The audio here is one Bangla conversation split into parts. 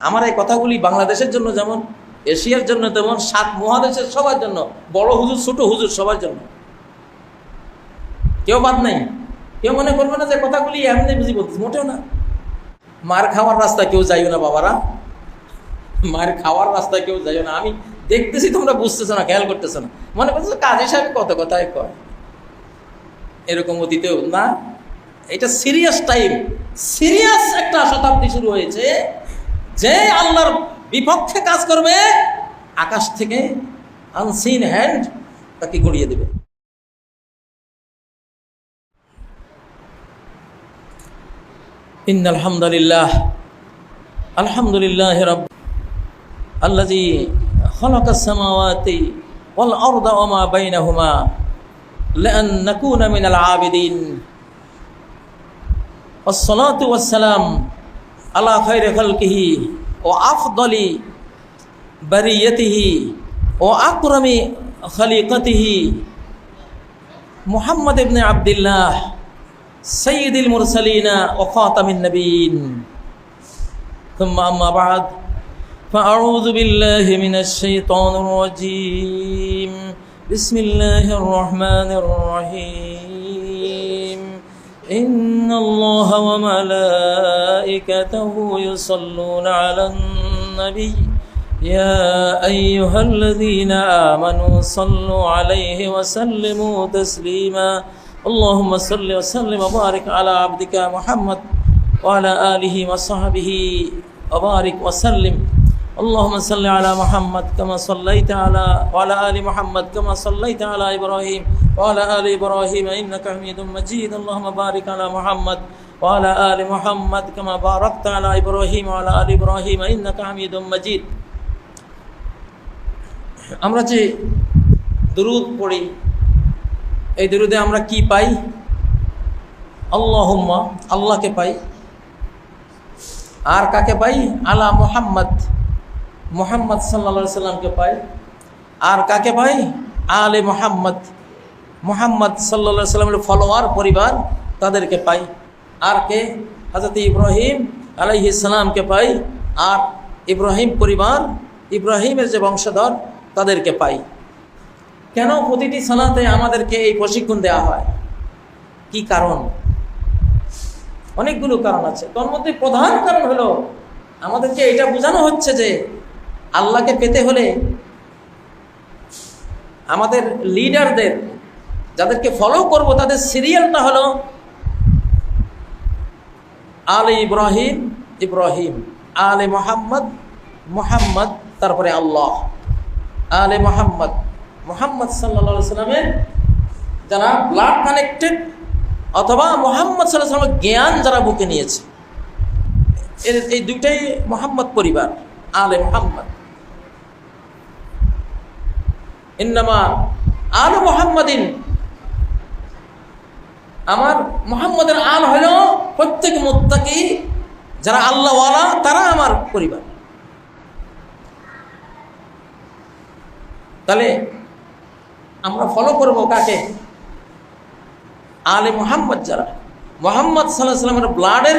আমার এই কথাগুলি বাংলাদেশের জন্য যেমন, এশিয়ার জন্য তেমন, সাত মহাদেশের সবার জন্য, বড় হুজুর, ছোট হুজুর সবার জন্য। কেউ বাদ নাই। কেউ মনে করবে না যে কথাগুলি এমনি বুঝি বলতেছি, মোটেও না। মার খাওয়ার রাস্তা কেউ যাইও না, বাবারা। মার খাওয়ার রাস্তা কেউ যাইও না। আমি দেখতেছি তোমরা বুঝতেছো না, খেয়াল করতেছো না। মনে করছ কাজী সাহেব কত কথায় কয়। এরকম অতীতেও না। এটা সিরিয়াস টাইম সিরিয়াস একটা শতাব্দী শুরু হয়েছে। যে আল্লাহর বিপক্ষে কাজ করবে আকাশ থেকে আনসিন হ্যান্ড তাকে গড়িয়ে দেবে إن الحمد لله الحمد لله رب الذي خلق السماوات والأرض وما بينهما لأن نكون من العابدين والصلاة والسلام على خير خلقه وأفضل بريته وأكرم خليقته محمد بن عبد الله سيد المرسلين وخاتم النبيين. ثم أما بعد فأعوذ بالله من الشيطان الرجيم. بسم الله الرحمن الرحيم. إن الله وملائكته يصلون على النبي يا أيها الذين آمنوا صلوا عليه وسلموا تسليما اللهم صل وسلم وبارك على عبدك محمد وعلى آله وصحبه وبارك وسلم اللهم صل على محمد كما صليت على وعلى آل محمد كما صليت على إبراهيم وعلى آل إبراهيم إنك حميد مجيد اللهم بارك على محمد وعلى آل محمد كما باركت على إبراهيم وعلى آل إبراهيم إنك حميد مجيد আমরা যে দুরুদ পড়ি এই দুরুদে আমরা কি পাই আল্লাহুম্মা আল্লাহকে পাই আর কাকে পাই আলা মোহাম্মদ মোহাম্মদ সাল্লা সাল্লামকে পাই আর কাকে পাই আলে মোহাম্মদ মোহাম্মদ সাল্লা সাল্লামের ফলোয়ার পরিবার তাদেরকে পাই। আর কে? হজরত ইব্রাহিম আলাইহিসালামকে পাই। আর ইব্রাহিম পরিবার, ইব্রাহিমের যে বংশধর, তাদেরকে পাই। কেন প্রতিটি সালাতে আমাদেরকে এই প্রশিক্ষণ দেওয়া হয়? কি কারণ? অনেকগুলো কারণ আছে। তোর মধ্যে প্রধান কারণ হলো, আমাদেরকে এটা বোঝানো হচ্ছে যে আল্লাহকে পেতে হলে আমাদের লিডারদের যাদেরকে ফলো করব, তাদের সিরিয়ালটা হলো আলে ইব্রাহিম ইব্রাহিম, আলে মোহাম্মদ মোহাম্মদ, তারপরে আল্লাহ। আলে মোহাম্মদ মোহাম্মদ সাল্লা সাল্লামের যারা ব্লাড কানেক্টেড অথবা মোহাম্মদ সাল্লাহ সাল্লামের জ্ঞান যারা বুকে নিয়েছে, এর এই দুইটাই মোহাম্মদ পরিবার, আলে মোহাম্মদ। ইন্নামা আল মোহাম্মদিন আমার মোহাম্মদের আল হল প্রত্যেক মোত্তাকি, যারা আল্লাহওয়ালা, তারা আমার পরিবার। তাহলে আমরা ফলো করব কাকে? আলে মোহাম্মদ যারা। মোহাম্মদ সাল্লাহ সাল্লামের ব্লাডের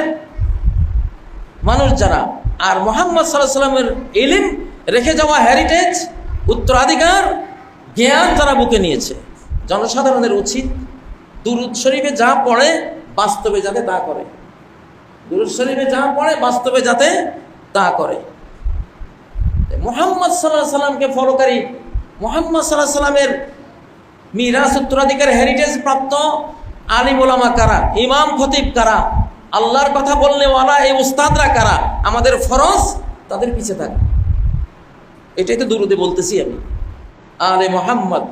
মানুষ যারা, আর মোহাম্মদ সাল্লাহ সাল্লামের ইলিম রেখে যাওয়া হেরিটেজ উত্তরাধিকার, জ্ঞান তারা বুকে নিয়েছে। জনসাধারণের উচিত দুরুদ শরীফে যা পড়ে, বাস্তবে যাতে তা করে। দুরুদ শরীফে যা পড়ে, বাস্তবে যাতে তা করে। মোহাম্মদ সাল্লাহ সাল্লামকে ফলোকারী মোহাম্মদ সাল্লাহ সাল্লামের মিরাজ উত্তরাধিকার হেরিটেজ প্রাপ্ত আলিম ওলামা কারা? ইমাম, খতিব কারা? আল্লাহর কথা বললে ওয়ালা, এই উস্তাদরা কারা? আমাদের ফরজ তাদের পিছে থাক। এটাই তো দুরুদে বলতেছি আমি। আলে মোহাম্মদ।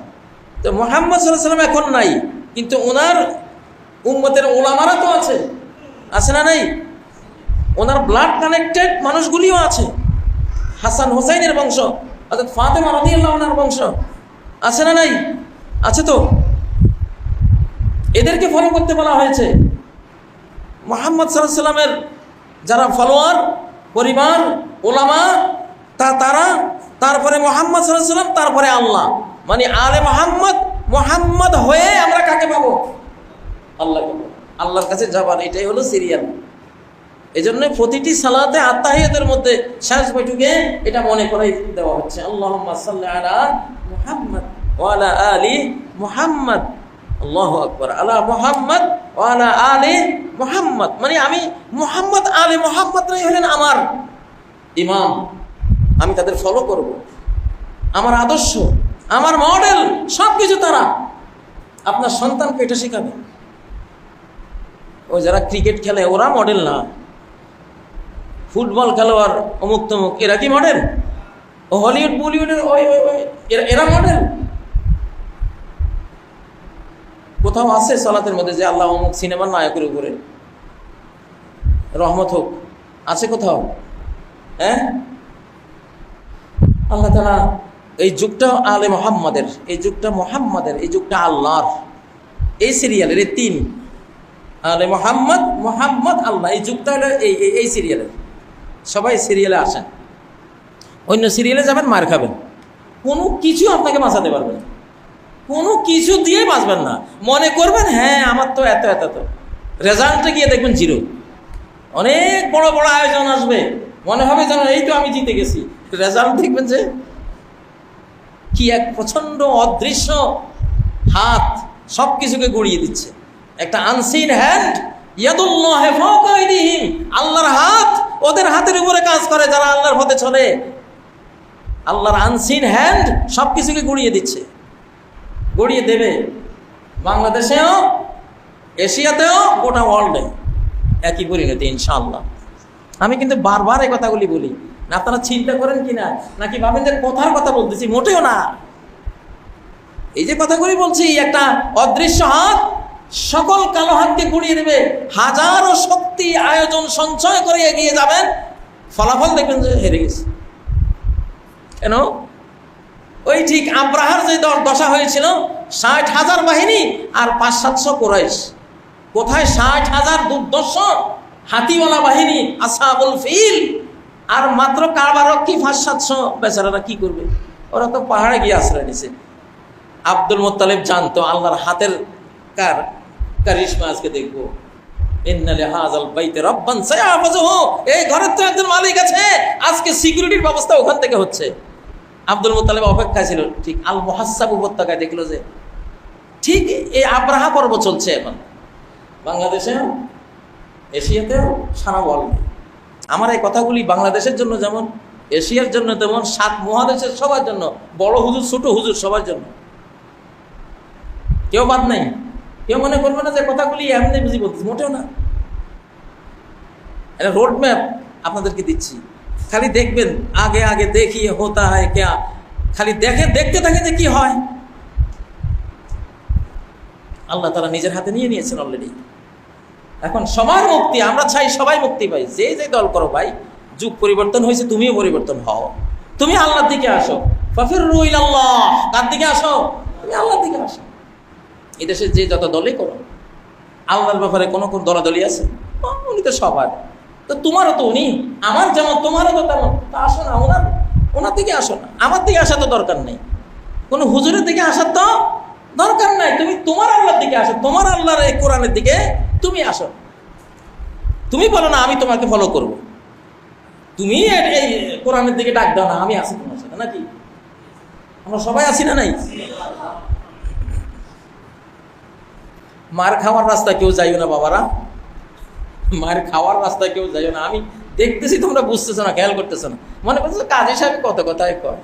তো মোহাম্মদ সাল্লাহ সাল্লাম এখন নাই। কিন্তু ওনার উম্মতের ওলামারা তো আছে। আছে না নাই? ওনার ব্লাড কানেক্টেড মানুষগুলিও আছে। হাসান হোসাইনের বংশ অর্থাৎ ফাতেমা রদি আল্লাহ ওনার বংশ, আছে না নাই? আছে তো? এদেরকে ফলো করতে বলা হয়েছে। মোহাম্মদ সাল্লাহ সাল্লামের যারা ফলোয়ার পরিবার, ওলামা, তা তারা, তারপরে মোহাম্মদ সাল্লাহ সাল্লাম তারপরে আল্লাহ। মানে আলে মোহাম্মদ মোহাম্মদ হয়ে আমরা কাকে পাবো? আল্লাহ আল্লাহর কাছে যাবার এটাই হলো সিরিয়াল। এই জন্য প্রতিটি সালাতে আত্মাহিয়াতের মধ্যে শেষ বৈঠকে এটা মনে করাই দেওয়া হচ্ছে। আল্লাহ আলা মুহাম্মদ ওয়ালা আলী মুহাম্মদ। আল্লাহ আকবর। আলা মুহাম্মদ ওয়ালা আলী মুহাম্মদ। মানে আমি মুহাম্মদ আলী মুহাম্মদরাই হলেন আমার ইমাম। আমি তাদের ফলো করব। আমার আদর্শ। আমার মডেল সব কিছু তারা। আপনার সন্তানকে এটা শেখাবে। ওই যারা ক্রিকেট খেলে, ওরা মডেল না। ফুটবল খেলোয়াড় অমুক তমুক, এরা কি মডেল? ও হলিউড, বলিউডের ওই ওই ওই, এরা এরা মডেল? কোথাও আছে সালাতের মধ্যে যে আল্লাহ অমুক সিনেমার নায়কের উপরে? রহমত হোক, আছে কোথাও? হ্যাঁ? আল্লাহ তালা এই যুগটা আলে মোহাম্মদের, এই যুগটা মোহাম্মদের, এই যুগটা আল্লাহর। এই সিরিয়ালের এই তিন। আলে মোহাম্মদ মোহাম্মদ আল্লাহ, এই যুগটা হলো এই, এই- সিরিয়ালের সবাই সিরিয়ালে আসেন। অন্য সিরিয়ালে যাবেন, মার খাবেন। কোনো কিছু আপনাকে বাঁচাতে পারবে না। কোনো কিছু দিয়ে বাঁচবেন না। মনে করবেন হ্যাঁ আমার তো এত এত এত। রেজাল্টে গিয়ে দেখবেন জিরো। অনেক বড় বড় আয়োজন আসবে। মনে হবে যেন, এই তো আমি জিতে গেছি। রেজাল্ট দেখবেন যে কি এক প্রচণ্ড অদৃশ্য হাত সব কিছুকে গড়িয়ে দিচ্ছে। একটা আনসিন হ্যান্ড আল্লাহর হাত ওদের হাতের উপরে কাজ করে যারা আল্লাহর পথে চলে। আল্লাহর আনসিন হ্যান্ড সব কিছুকে গড়িয়ে দিচ্ছে। গড়িয়ে দেবে বাংলাদেশেও, এশিয়াতেও, গোটা ওয়ার্ল্ডে একই পরিণতি, ইনশাআল্লাহ। আমি কিন্তু বারবার এই কথাগুলি বলি। আপনারা চিন্তা করেন কি না? নাকি ভাবেন যে কথার কথা বলতেছি? মোটেও না। এই যে কথাগুলি বলছি একটা অদৃশ্য হাত সকল কালো হাতকে গুড়িয়ে দেবে। হাজারো শক্তি আয়োজন সঞ্চয় করে এগিয়ে যাবেন। ফলাফল দেখবেন যে হেরে গেছে। কেন? ওই ঠিক আব্রাহার যে দশা হয়েছিল, ষাট হাজার বাহিনী আর পাঁচ সাতশো কোরাইশ। কোথায় ষাট হাজার দুর্দর্শ হাতিওয়ালা বাহিনী, আসাবুল ফিল। আর মাত্র কারবারক্ষী পাঁচ, সাতশো বেচারারা কি করবে? ওরা তো পাহাড়ে গিয়ে আশ্রয় নিছে। আব্দুল মোত্তালেব জানতো, আল্লাহর হাতের কার কারিশমা আজকে দেখব। এই ঘরের তো একজন মালিক আছে। আজকে সিকিউরিটির ব্যবস্থা ওখান থেকে হচ্ছে। আব্দুল অপেক্ষায় ছিল, ঠিক আল উপত্যকায় দেখল যে, ঠিক আব্রাহা পর্ব চলছে এখন। এশিয়াতেও সারা ওয়ার্ল্ডে আমার এই কথাগুলি বাংলাদেশের জন্য যেমন, এশিয়ার জন্য তেমন, সাত মহাদেশের সবার জন্য, বড় হুজুর, ছোট হুজুর সবার জন্য। কেউ বাদ নাই। কেউ মনে করবে না যে কথাগুলি এমনি বুঝি বলতেছি, মোটেও না। এটা রোড ম্যাপ আপনাদেরকে দিচ্ছি। খালি দেখবেন, আগে আগে দেখিয়ে হোতা হয় কেয়া। খালি দেখে, দেখতে থাকে যে কি হয়। আল্লাহ তারা নিজের হাতে নিয়ে নিয়েছেন অলরেডি এখন সবার মুক্তি, আমরা চাই সবাই মুক্তি পাই। যে যে দল করো ভাই, যুগ পরিবর্তন হয়েছে, তুমিও পরিবর্তন হও। তুমি আল্লাহর দিকে আসো। ফফির রুইল আল্লাহ কার দিকে আসো? তুমি আল্লাহর দিকে আসো। এই দেশে যে যত দলই করো, আল্লাহর ব্যাপারে কোনো কোন দলাদলি আছে? উনি তো সবার। তো তোমারও তো উনি। আমার যেমন, তোমারও তো তেমন। তা আসো না, ওনার ওনার দিকে আসো না। আমার দিকে আসা তো দরকার নেই। কোনো হুজুরের দিকে আসার তো দরকার নাই। তুমি তোমার আল্লাহর দিকে আসো। তোমার আল্লাহর এই কোরআনের দিকে তুমি আসো। তুমি বলো না, আমি তোমাকে ফলো করব। তুমি এই কোরআনের দিকে ডাক দাও না, আমি আছি তোমার সাথে, নাকি? আমরা সবাই আছি না নাই? মার খাওয়ার রাস্তা কেউ যাইও না, বাবারা। মার খাওয়ার রাস্তা কেউ যাইও না। আমি দেখতেছি তোমরা বুঝতেছো না, খেয়াল করতেছো না। মনে করছ কাজ হিসাবে কত কথায় কয়।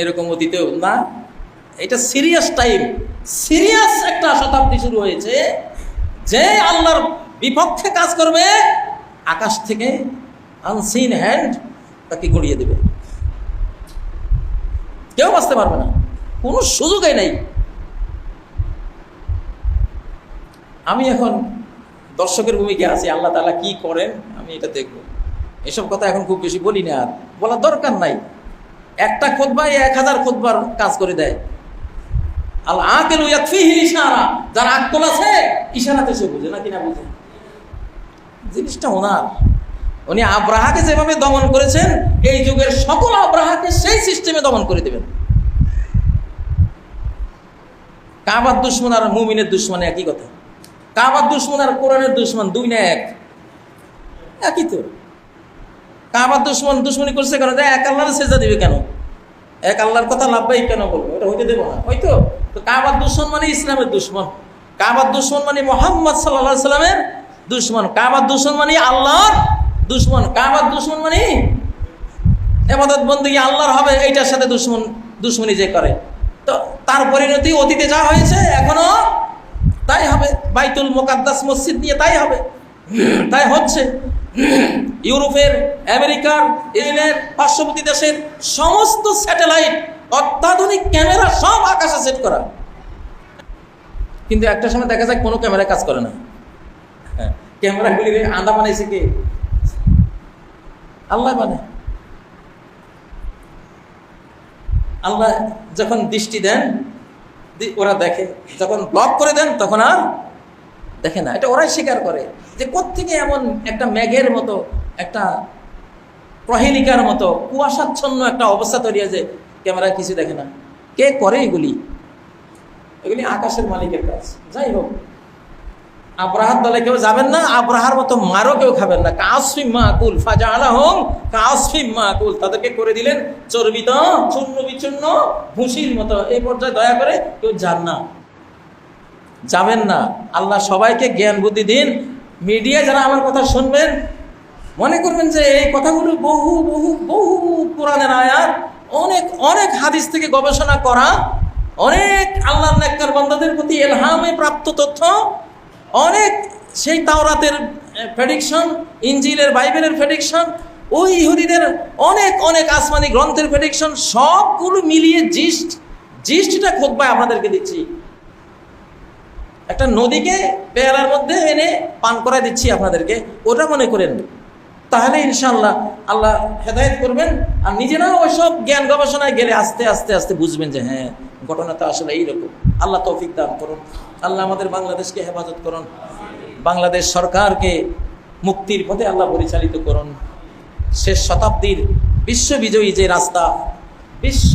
এরকম অতীতেও না। এটা সিরিয়াস টাইম সিরিয়াস একটা শতাব্দী শুরু হয়েছে। যে আল্লাহর বিপক্ষে কাজ করবে, আকাশ থেকে আনসিন হ্যান্ড তাকে গড়িয়ে দেবে। কেউ বাঁচতে পারবে না। কোনো সুযোগই নেই। আমি এখন দর্শকের ভূমিকা আছি, আল্লাহ তালা কি করেন আমি এটা দেখব। এসব কথা এখন খুব বেশি বলি না আর। বলার দরকার নাই। একটা খোদবাই এক হাজার খোদবার কাজ করে দেয়। আল্লাহ আকেল ইয়াকফিহি ইশারা। যার আকল আছে, ইশারাতে সে বুঝে, না কিনা বুঝে? জিনিসটা ওনার। উনি আব্রাহাকে যেভাবে দমন করেছেন, এই যুগের সকল আব্রাহাকে সেই সিস্টেমে দমন করে দেবেন। কাবার দুশ্মন আর মুমিনের দুশ্মন একই কথা। কাবার দুশ্মন আর কোরআনের দুশ্মন দুই না এক। একই তো। কাবার দুশ্মন দুশ্মনী করছে কেন? যে এক আল্লাহর সেজা দিবে কেন? এক আল্লাহর কথা লাভবাই কেন বলব? এটা হইতে দেবো না। ওই তো কাবার দুশ্মন মানে ইসলামের দুশ্মন। কাবার দুশ্মন মানে মোহাম্মদ সাল্লাহ সাল্লামের দুশ্মন। কাবার দুশ্মন মানে আল্লাহর দুশ্মন। কাবার দুশ্মন মানে এবাদত বন্দী আল্লাহর হবে, এইটার সাথে দুশ্মন, দুশ্মনী যে করে। তো তার পরিণতি অতীতে যা হয়েছে, এখনও তাই হবে। বাইতুল মোকাদ্দাস মসজিদ নিয়ে তাই হবে। তাই হচ্ছে। ইউরোপের আমেরিকার ইসরায়েলের পার্শ্ববর্তী দেশের সমস্ত স্যাটেলাইট অত্যাধুনিক ক্যামেরা সব আকাশে সেট করা। কিন্তু একটা সময় দেখা যায় কোনো ক্যামেরা কাজ করে না। হ্যাঁ, ক্যামেরাগুলি আন্দা বানাইছে কে? আল্লাহ বানায়। আল্লাহ যখন দৃষ্টি দেন ওরা দেখে যখন ব্লক করে দেন তখন আর দেখে না, এটা ওরাই স্বীকার করে যে কোত্থেকে এমন একটা মেঘের মতো, একটা প্রহেলিকার মতো, কুয়াশাচ্ছন্ন একটা অবস্থা তৈরি হয়েছে, ক্যামেরায় কিছু দেখে না। কে করে এগুলি? এগুলি আকাশের মালিকের কাজ। যাই হোক, আব্রাহার দলে কেউ যাবেন না, আব্রাহার মতো মারও কেউ খাবেন না। কাসফিম মাকুল ফাজা আলা হোম কাসফিম মাকুল তাদেরকে করে দিলেন চর্বিত, চূর্ণ বিচূর্ণ, ভুসির মতো। এই পর্যায়ে দয়া করে কেউ যান না। যাবেন না। আল্লাহ সবাইকে জ্ঞান, বুদ্ধি দিন। মিডিয়া যারা আমার কথা শুনবেন, মনে করবেন যে এই কথাগুলো বহু বহু বহু কোরআনের আয়াত, অনেক অনেক হাদিস থেকে গবেষণা করা, অনেক আল্লাহ নেককার বন্দাদের প্রতি এলহামে প্রাপ্ত তথ্য, অনেক সেই তাওরাতের প্রেডিকশন ইঞ্জিলের বাইবেলের প্রেডিকশন ওই ইহুদিদের অনেক অনেক আসমানি গ্রন্থের প্রেডিকশন সবগুলো মিলিয়ে জিস্ট, জিস্টটা খোদবায় আপনাদেরকে দিচ্ছি। একটা নদীকে পেয়ালার মধ্যে এনে পান করায় দিচ্ছি আপনাদেরকে, ওটা মনে করেন। তাহলে ইনশাল্লাহ আল্লাহ হেদায়েত করবেন, আর নিজেরাও ওইসব জ্ঞান গবেষণায় গেলে আস্তে আস্তে আস্তে বুঝবেন যে হ্যাঁ ঘটনাটা আসলে এইরকম। আল্লাহ তৌফিক দান করুন। আল্লাহ আমাদের বাংলাদেশকে হেফাজত করুন। বাংলাদেশ সরকারকে মুক্তির পথে আল্লাহ পরিচালিত করুন। শেষ শতাব্দীর বিশ্ববিজয়ী যে রাস্তা, বিশ্ব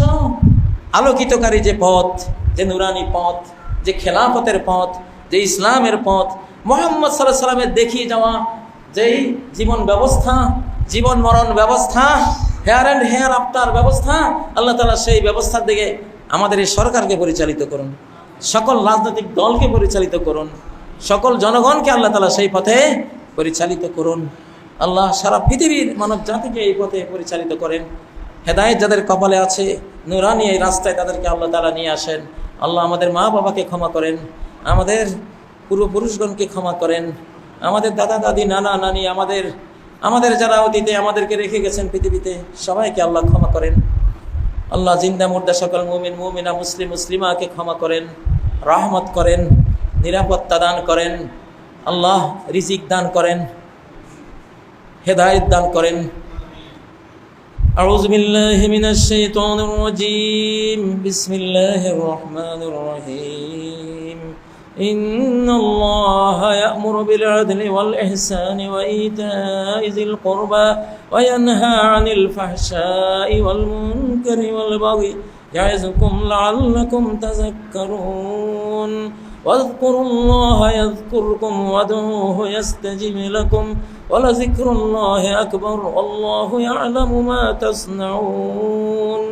আলোকিতকারী যে পথ, যে নুরানি পথ যে খেলাফতের পথ, যে ইসলামের পথ, মোহাম্মদ সাল্লাহ সাল্লামের দেখিয়ে যাওয়া, যেই জীবন ব্যবস্থা, জীবন মরণ ব্যবস্থা, হেয়ার অ্যান্ড হেয়ার আফটার ব্যবস্থা, আল্লাহ তালা সেই ব্যবস্থার দিকে আমাদের এই সরকারকে পরিচালিত করুন, সকল রাজনৈতিক দলকে পরিচালিত করুন, সকল জনগণকে আল্লাহ তালা সেই পথে পরিচালিত করুন। আল্লাহ সারা পৃথিবীর মানব জাতিকে এই পথে পরিচালিত করেন। হেদায়েত যাদের কপালে আছে, নুরানি এই রাস্তায় তাদেরকে আল্লাহ তালা নিয়ে আসেন। আল্লাহ আমাদের মা বাবাকে ক্ষমা করেন, আমাদের পূর্বপুরুষগণকে ক্ষমা করেন, আমাদের দাদা, দাদি, নানা, নানি, আমাদের আমাদের যারা অতীতে আমাদেরকে রেখে গেছেন পৃথিবীতে, সবাইকে আল্লাহ ক্ষমা করেন। আল্লাহ জিন্দা, মুর্দা, সকল মুমিন, মুমিনা, মুসলিম, মুসলিমাকে ক্ষমা করেন, রহমত করেন, নিরাপত্তা দান করেন, আল্লাহ রিজিক দান করেন, হেদায়ত দান করেন। أعوذ بالله من الشيطان الرجيم. بسم الله الرحمن الرحيم. إن الله يأمر بالعدل والإحسان وإيتاء ذي القربى وينهى عن الفحشاء والمنكر والبغي يعظكم لعلكم تذكرون. واذكروا الله يذكركم وادعوه يستجب لكم ولذكر الله أكبر والله يعلم ما تصنعون